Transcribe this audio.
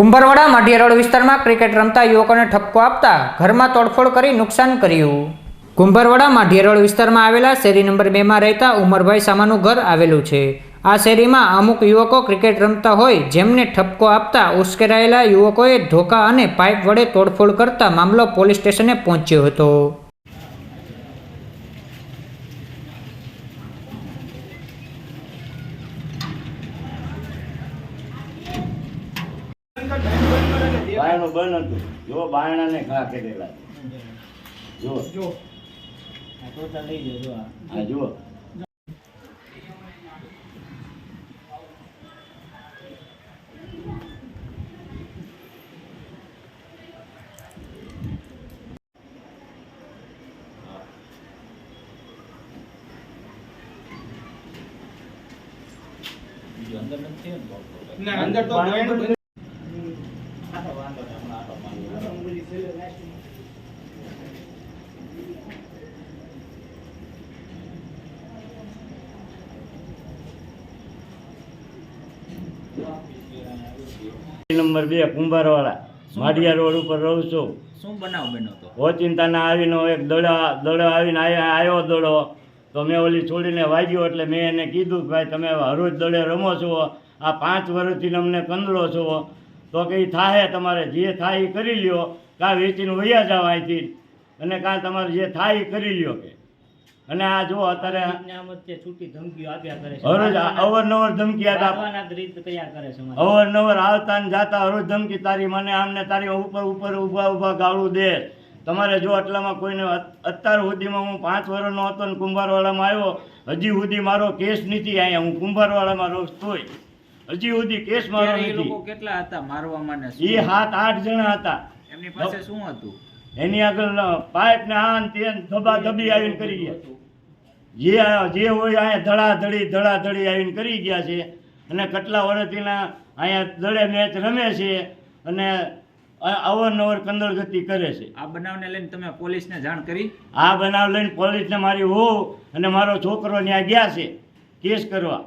કુંભારવાડા માઢિયારોડ વિસ્તારમાં ક્રિકેટ રમતા યુવકોને ઠપકો આપતા ઘરમાં તોડફોડ કરી નુકસાન કર્યું. કુંભારવાડા માઢિયારોડ વિસ્તારમાં આવેલા શેરી નંબર બેમાં રહેતા ઉમરભાઈ સામાનું ઘર આવેલું છે. આ શેરીમાં અમુક યુવકો ક્રિકેટ રમતા હોય જેમને ઠપકો આપતા ઉશ્કેરાયેલા યુવકોએ ધોકા અને પાઇપ વડે તોડફોડ કરતા મામલો પોલીસ સ્ટેશને પહોંચ્યો હતો. બાયણું બંધ હતું જો બાયણાને ઘા કરેલા જો. જુઓ. ના? અંદર તો નંબર બે કુંભારવાળા. માઢિયા રોડ ઉપર રહું છું. શું બનાવ બન્યો તો? ઓચિંતાના આવીને એક દડા દડો આવીને આવ્યો દડો. તો મેં ઓલી છોડીને વાગ્યો એટલે મેં એને કીધું કે ભાઈ તમે હરોજ દડે રમો છો. આ પાંચ વર્ષથી અમને કંદલો છો. તો કે એ થાહે તમારે જે થાય એ કરી લ્યો. કાં વેચીને વૈયા જાવ અહીંથી. અને કાં તમારે જે થાય એ કરી લ્યો કે. અને આ જો અત્યારે છૂટી ધમકીઓ આપ્યા કરે હરોજ આ અવારનવાર ધમકી આપે રીત તૈયાર કરે છે અમારે. અવારનવાર આવતા ને જાતા હરોજ ધમકી તારી મને આમને તારી ઉપર ઉપર ઊભા ઊભા ગાળું દે. તમારે જો આટલામાં કોઈને અત્યાર સુધીમાં હું પાંચ વર્ષનો હતો ને કુંભારવાડામાં આવ્યો હજી સુધી મારો કેસ નથી અહીંયા હું કુંભારવાડામાં રહું છું તોય. હજી સુધી કેસ મારો ત્યારે એ લોકો નથી કેટલા હતા મારવામાં ને એ સાત આઠ જણા હતા. એમની પાસે શું હતું? એની આગળ પાઇપ ને આ તેન ધબા ધબી આવીને કરી ગયા. જે જે હોય અહીંયા ધડાધડી ધડાધડી આવીને કરી ગયા છે. અને કેટલા વર્ષથીના અહીંયા દડે મેચ રમે છે અને અવારનવાર કંદળગતિ કરે છે. આ બનાવને લઈને તમે પોલીસને જાણ કરી? આ બનાવ લઈને પોલીસને મારી હો અને મારો છોકરો ત્યાં ગયા છે કેસ કરવા.